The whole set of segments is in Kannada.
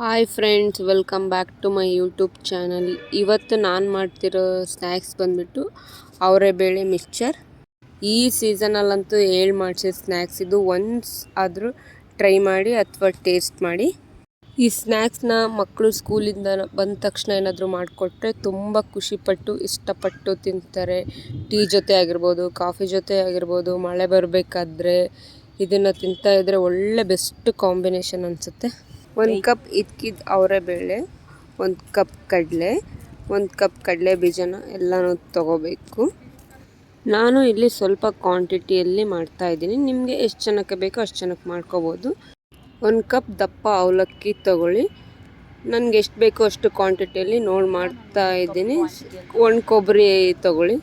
Hi friends welcome back to my YouTube channel ಇವತ್ತು ನಾನು ಮಾಡ್ತಿರೋ ಸ್ನ್ಯಾಕ್ಸ್ ಬಂದ್ಬಿಟ್ಟು ಅವರೇ ಬೇಳೆ ಮಿಕ್ಸ್ಚರ್ ಈ ಸೀಸನಲ್ಲಂತೂ ಹೇಳಿ ಮಾಡಿಸಿದ ಸ್ನ್ಯಾಕ್ಸ್ ಇದು ಒನ್ಸ್ ಆದರೂ ಟ್ರೈ ಮಾಡಿ ಅಥವಾ ಟೇಸ್ಟ್ ಮಾಡಿ. ಈ ಸ್ನ್ಯಾಕ್ಸ್ನ ಮಕ್ಕಳು ಸ್ಕೂಲಿಂದ ಬಂದ ತಕ್ಷಣ ಏನಾದರೂ ಮಾಡಿಕೊಟ್ರೆ ತುಂಬ ಖುಷಿಪಟ್ಟು, ಇಷ್ಟಪಟ್ಟು ತಿಂತಾರೆ. ಟೀ ಜೊತೆ ಆಗಿರ್ಬೋದು ಕಾಫಿ ಜೊತೆ ಆಗಿರ್ಬೋದು, ಮಳೆ ಬರಬೇಕಾದ್ರೆ ಇದನ್ನು ತಿಂತಾ ಇದ್ದರೆ ಒಳ್ಳೆ ಬೆಸ್ಟ್ ಕಾಂಬಿನೇಷನ್ ಅನಿಸುತ್ತೆ. ಒಂದು ಕಪ್ ಇದ್ಕಿದ ಅವರೇ ಬೇಳೆ ಒಂದು ಕಪ್ ಕಡಲೆ ಒಂದು ಕಪ್ ಕಡಲೆ ಬೀಜನ ಎಲ್ಲನೂ ತಗೋಬೇಕು. ನಾನು ಇಲ್ಲಿ ಸ್ವಲ್ಪ ಕ್ವಾಂಟಿಟಿಯಲ್ಲಿ ಮಾಡ್ತಾ ಇದ್ದೀನಿ. ನಿಮಗೆ ಎಷ್ಟು ಜನಕ್ಕೆ ಬೇಕೋ ಅಷ್ಟು ಜನಕ್ಕೆ ಮಾಡ್ಕೋಬೋದು. ಒಂದು ಕಪ್ ದಪ್ಪ ಅವಲಕ್ಕಿ ತಗೊಳ್ಳಿ. ನನಗೆ ಎಷ್ಟು ಬೇಕೋ ಅಷ್ಟು ಕ್ವಾಂಟಿಟಿಯಲ್ಲಿ ನೋಡಿ ಮಾಡ್ತಾ ಇದ್ದೀನಿ. ಒಣ ಕೊಬ್ಬರಿ ತಗೊಳ್ಳಿ.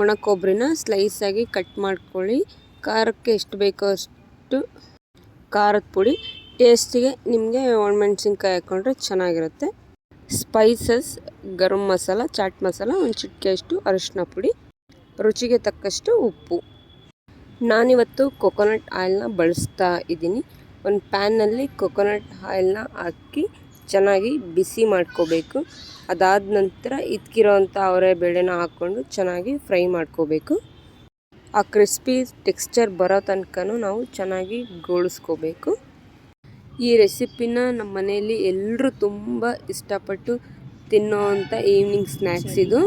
ಒಣ ಕೊಬ್ಬರಿನ ಸ್ಲೈಸಾಗಿ ಕಟ್ ಮಾಡ್ಕೊಳ್ಳಿ. ಖಾರಕ್ಕೆ ಎಷ್ಟು ಬೇಕೋ ಅಷ್ಟು ಖಾರದ ಪುಡಿ. ಟೇಸ್ಟಿಗೆ ನಿಮಗೆ ಒಣಮೆಣ್ಸಿನ್ಕಾಯಿ ಹಾಕ್ಕೊಂಡ್ರೆ ಚೆನ್ನಾಗಿರುತ್ತೆ. ಸ್ಪೈಸಸ್ ಗರಂ ಮಸಾಲ, ಚಾಟ್ ಮಸಾಲ, ಒಂದು ಚಿಟಿಕೆಯಷ್ಟು ಅರಿಶಿನ ಪುಡಿ, ರುಚಿಗೆ ತಕ್ಕಷ್ಟು ಉಪ್ಪು. ನಾನಿವತ್ತು ಕೊಕೊನಟ್ ಆಯಿಲ್ನ ಬಳಸ್ತಾ ಇದ್ದೀನಿ. ಒಂದು ಪ್ಯಾನಲ್ಲಿ ಕೊಕೊನಟ್ ಆಯಿಲ್ನ ಹಾಕಿ ಚೆನ್ನಾಗಿ ಬಿಸಿ ಮಾಡ್ಕೋಬೇಕು. ಅದಾದ ನಂತರ ಇದ್ಕಿರೋವಂಥ ಅವರೇ ಬೇಳೆನ ಹಾಕ್ಕೊಂಡು ಚೆನ್ನಾಗಿ ಫ್ರೈ ಮಾಡ್ಕೋಬೇಕು. ಆ ಕ್ರಿಸ್ಪಿ ಟೆಕ್ಸ್ಚರ್ ಬರೋ ತನಕನೂ ನಾವು ಚೆನ್ನಾಗಿ ಗೋಳಿಸ್ಕೋಬೇಕು. ಈ ರೆಸಿಪಿನ ನಮ್ಮ ಮನೆಯಲ್ಲಿ ಎಲ್ಲರೂ ತುಂಬ ಇಷ್ಟಪಟ್ಟು ತಿನ್ನೋವಂಥ ಈವ್ನಿಂಗ್ ಸ್ನ್ಯಾಕ್ಸ್ ಇದು.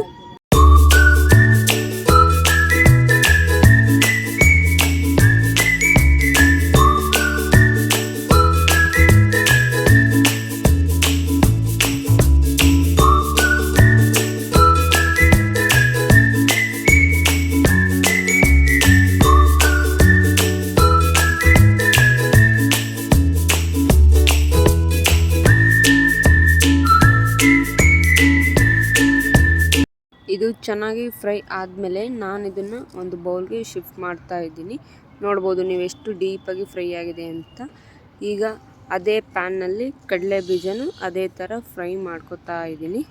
ಇದು ಚೆನ್ನಾಗಿ ಫ್ರೈ ಆದಮೇಲೆ ನಾನು ಇದನ್ನು ಒಂದು ಬೌಲ್ಗೆ ಶಿಫ್ಟ್ ಮಾಡ್ತಾ ಇದ್ದೀನಿ. ನೋಡ್ಬೋದು ನೀವು ಎಷ್ಟು ಡೀಪಾಗಿ ಫ್ರೈ ಆಗಿದೆ ಅಂತ. ಈಗ ಅದೇ ಪ್ಯಾನ್ನಲ್ಲಿ ಕಡಲೆ ಬೀಜನೂ ಅದೇ ಥರ ಫ್ರೈ ಮಾಡ್ಕೊತಾ ಇದ್ದೀನಿ.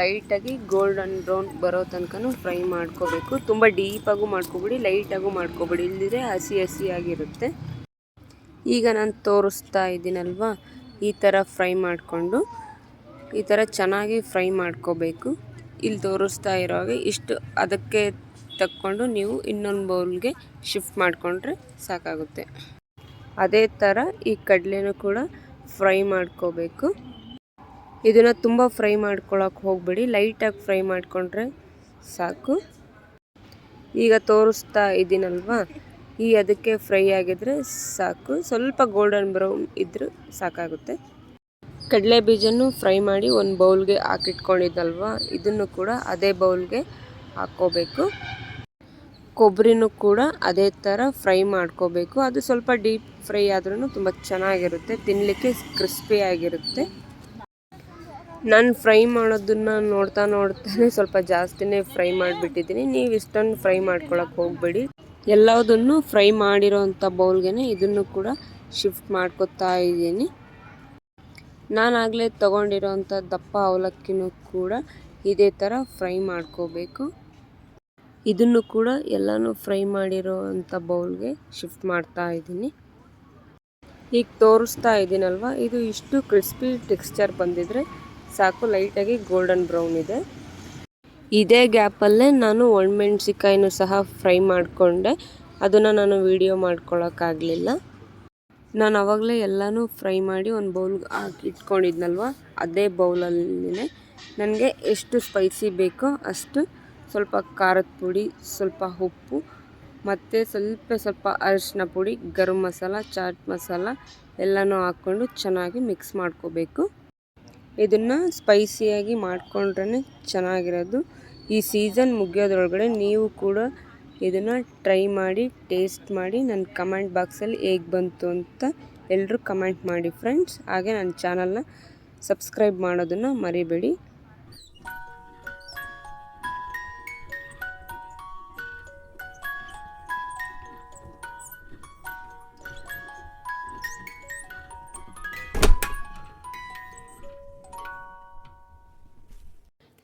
ಲೈಟಾಗಿ ಗೋಲ್ಡನ್ ಬ್ರೌನ್ ಬರೋ ತನಕ ಫ್ರೈ ಮಾಡ್ಕೋಬೇಕು. ತುಂಬ ಡೀಪಾಗೂ ಮಾಡ್ಕೊಬಿಡಿ ಲೈಟಾಗೂ ಮಾಡ್ಕೊಬಿಡಿ. ಇಲ್ಲದಿದ್ರೆ ಹಸಿ ಹಸಿಯಾಗಿರುತ್ತೆ ಈಗ ನಾನು ತೋರಿಸ್ತಾ ಇದ್ದೀನಲ್ವಾ? ಈ ಥರ ಫ್ರೈ ಮಾಡಿಕೊಂಡು, ಈ ಥರ ಚೆನ್ನಾಗಿ ಫ್ರೈ ಮಾಡ್ಕೋಬೇಕು. ಇಲ್ಲಿ ತೋರಿಸ್ತಾ ಇರೋವಾಗ ಇಷ್ಟು ಅದಕ್ಕೆ ತಕ್ಕೊಂಡು ನೀವು ಇನ್ನೊಂದು ಬೌಲ್ಗೆ ಶಿಫ್ಟ್ ಮಾಡಿಕೊಂಡ್ರೆ ಸಾಕಾಗುತ್ತೆ. ಅದೇ ಥರ ಈ ಕಡಲೆನೂ ಕೂಡ ಫ್ರೈ ಮಾಡ್ಕೋಬೇಕು. ಇದನ್ನು ತುಂಬ ಫ್ರೈ ಮಾಡ್ಕೊಳಕ್ಕೆ ಹೋಗಬೇಡಿ, ಲೈಟಾಗಿ ಫ್ರೈ ಮಾಡಿಕೊಂಡ್ರೆ ಸಾಕು. ಈಗ ತೋರಿಸ್ತಾ ಇದ್ದೀನಲ್ವಾ ಈ ಅದಕ್ಕೆ ಫ್ರೈ ಆಗಿದ್ರೆ ಸಾಕು. ಸ್ವಲ್ಪ ಗೋಲ್ಡನ್ ಬ್ರೌನ್ ಇದ್ದರೂ ಸಾಕಾಗುತ್ತೆ. ಕಡಲೆ ಬೀಜನೂ ಫ್ರೈ ಮಾಡಿ ಒಂದು ಬೌಲ್ಗೆ ಹಾಕಿಟ್ಕೊಂಡಿದ್ದಲ್ವ? ಇದನ್ನು ಕೂಡ ಅದೇ ಬೌಲ್ಗೆ ಹಾಕ್ಕೋಬೇಕು. ಕೊಬ್ಬರಿನೂ ಕೂಡ ಅದೇ ಥರ ಫ್ರೈ ಮಾಡ್ಕೋಬೇಕು. ಅದು ಸ್ವಲ್ಪ ಡೀಪ್ ಫ್ರೈ ಆದ್ರೂ ತುಂಬ ಚೆನ್ನಾಗಿರುತ್ತೆ ತಿನ್ನಲಿಕ್ಕೆ ಕ್ರಿಸ್ಪಿಯಾಗಿರುತ್ತೆ ನಾನು ಫ್ರೈ ಮಾಡೋದನ್ನು ನೋಡ್ತಾ ನೋಡ್ತಾನೆ ಸ್ವಲ್ಪ ಜಾಸ್ತಿನೇ ಫ್ರೈ ಮಾಡಿಬಿಟ್ಟಿದ್ದೀನಿ. ನೀವು ಇಷ್ಟೊಂದು ಫ್ರೈ ಮಾಡ್ಕೊಳಕ್ಕೆ ಹೋಗಬೇಡಿ. ಎಲ್ಲದನ್ನು ಫ್ರೈ ಮಾಡಿರೋ ಅಂಥ ಬೌಲ್ಗೆ ಇದನ್ನು ಕೂಡ ಶಿಫ್ಟ್ ಮಾಡ್ಕೊತಾ ಇದ್ದೀನಿ. ನಾನಾಗಲೇ ತೊಗೊಂಡಿರೋಂಥ ದಪ್ಪ ಅವಲಕ್ಕಿನೂ ಕೂಡ ಇದೇ ಥರ ಫ್ರೈ ಮಾಡ್ಕೋಬೇಕು. ಇದನ್ನು ಕೂಡ ಎಲ್ಲನೂ ಫ್ರೈ ಮಾಡಿರೋ ಬೌಲ್ಗೆ ಶಿಫ್ಟ್ ಮಾಡ್ತಾ ಇದ್ದೀನಿ. ಈಗ ತೋರಿಸ್ತಾ ಇದ್ದೀನಲ್ವ, ಇದು ಇಷ್ಟು ಕ್ರಿಸ್ಪಿ ಟೆಕ್ಸ್ಚರ್ ಬಂದಿದ್ರೆ ಸಾಕು, ಲೈಟಾಗಿ ಗೋಲ್ಡನ್ ಬ್ರೌನ್ ಇದೆ. ಇದೇ ಗ್ಯಾಪಲ್ಲೇ ನಾನು ಒಣಮೆಣ್ಸಿಕಾಯಿನೂ ಸಹ ಫ್ರೈ ಮಾಡಿಕೊಂಡೆ. ಅದನ್ನು ನಾನು ವೀಡಿಯೋ ಮಾಡ್ಕೊಳಕ್ಕಾಗಲಿಲ್ಲ. ನಾನು ಆವಾಗಲೇ ಎಲ್ಲನೂ ಫ್ರೈ ಮಾಡಿ ಒಂದು ಬೌಲ್ಗೆ ಹಾಕಿ ಇಟ್ಕೊಂಡಿದ್ನಲ್ವ ಅದೇ ಬೌಲಲ್ಲಿನೇ ನನಗೆ ಎಷ್ಟು ಸ್ಪೈಸಿ ಬೇಕೋ ಅಷ್ಟು ಸ್ವಲ್ಪ ಖಾರದ ಪುಡಿ, ಸ್ವಲ್ಪ ಉಪ್ಪು, ಮತ್ತು ಸ್ವಲ್ಪ ಸ್ವಲ್ಪ ಅರಿಶಿನ ಪುಡಿ, ಗರಂ ಮಸಾಲ, ಚಾಟ್ ಮಸಾಲ ಎಲ್ಲನೂ ಹಾಕ್ಕೊಂಡು ಚೆನ್ನಾಗಿ ಮಿಕ್ಸ್ ಮಾಡ್ಕೋಬೇಕು. ಇದನ್ನು ಸ್ಪೈಸಿಯಾಗಿ ಮಾಡಿಕೊಂಡ್ರೆ ಚೆನ್ನಾಗಿರೋದು. ಈ ಸೀಸನ್ ಮುಗಿಯೋದ್ರೊಳಗಡೆ ನೀವು ಕೂಡ ಇದನ್ನು ಟ್ರೈ ಮಾಡಿ ಟೇಸ್ಟ್ ಮಾಡಿ ನನ್ನ ಕಮೆಂಟ್ ಬಾಕ್ಸಲ್ಲಿ ಹೇಗೆ ಬಂತು ಅಂತ ಎಲ್ಲರೂ ಕಮೆಂಟ್ ಮಾಡಿ ಫ್ರೆಂಡ್ಸ್ ಹಾಗೆ ನನ್ನ ಚಾನಲ್ನ ಸಬ್ಸ್ಕ್ರೈಬ್ ಮಾಡೋದನ್ನು ಮರಿಬೇಡಿ.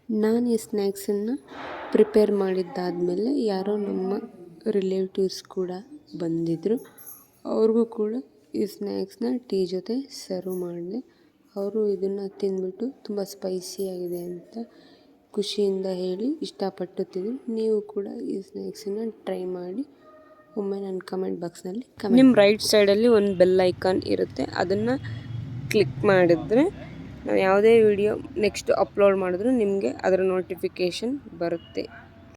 ನಾನು ಈ ಸ್ನ್ಯಾಕ್ಸನ್ನು ಪ್ರಿಪೇರ್ ಮಾಡಿದ್ದಾದಮೇಲೆ ಯಾರೋ ನಮ್ಮ ರಿಲೇಟಿವ್ಸ್ ಕೂಡ ಬಂದಿದ್ದರು ಅವ್ರಿಗೂ ಕೂಡ ಈ ಸ್ನ್ಯಾಕ್ಸ್ನ ಟೀ ಜೊತೆ ಸರ್ವ್ ಮಾಡಿದೆ. ಅವರು ಇದನ್ನು ತಿಂದ್ಬಿಟ್ಟು ತುಂಬ ಸ್ಪೈಸಿಯಾಗಿದೆ ಅಂತ ಖುಷಿಯಿಂದ ಹೇಳಿ ಇಷ್ಟಪಟ್ಟು ತಿಂದು ನೀವು ಕೂಡ ಈ ಸ್ನ್ಯಾಕ್ಸನ್ನು ಟ್ರೈ ಮಾಡಿ. ಒಮ್ಮೆ ನನ್ನ ಕಮೆಂಟ್ ಬಾಕ್ಸ್ನಲ್ಲಿ ನಿಮ್ಮ ರೈಟ್ ಸೈಡಲ್ಲಿ ಒಂದು ಬೆಲ್ ಐಕಾನ್ ಇರುತ್ತೆ. ಅದನ್ನು ಕ್ಲಿಕ್ ಮಾಡಿದ್ರೆ ನಾವು ಯಾವುದೇ ವಿಡಿಯೋ ನೆಕ್ಸ್ಟ್ ಅಪ್ಲೋಡ್ ಮಾಡಿದ್ರು ನಿಮಗೆ ಅದರ ನೋಟಿಫಿಕೇಷನ್ ಬರುತ್ತೆ.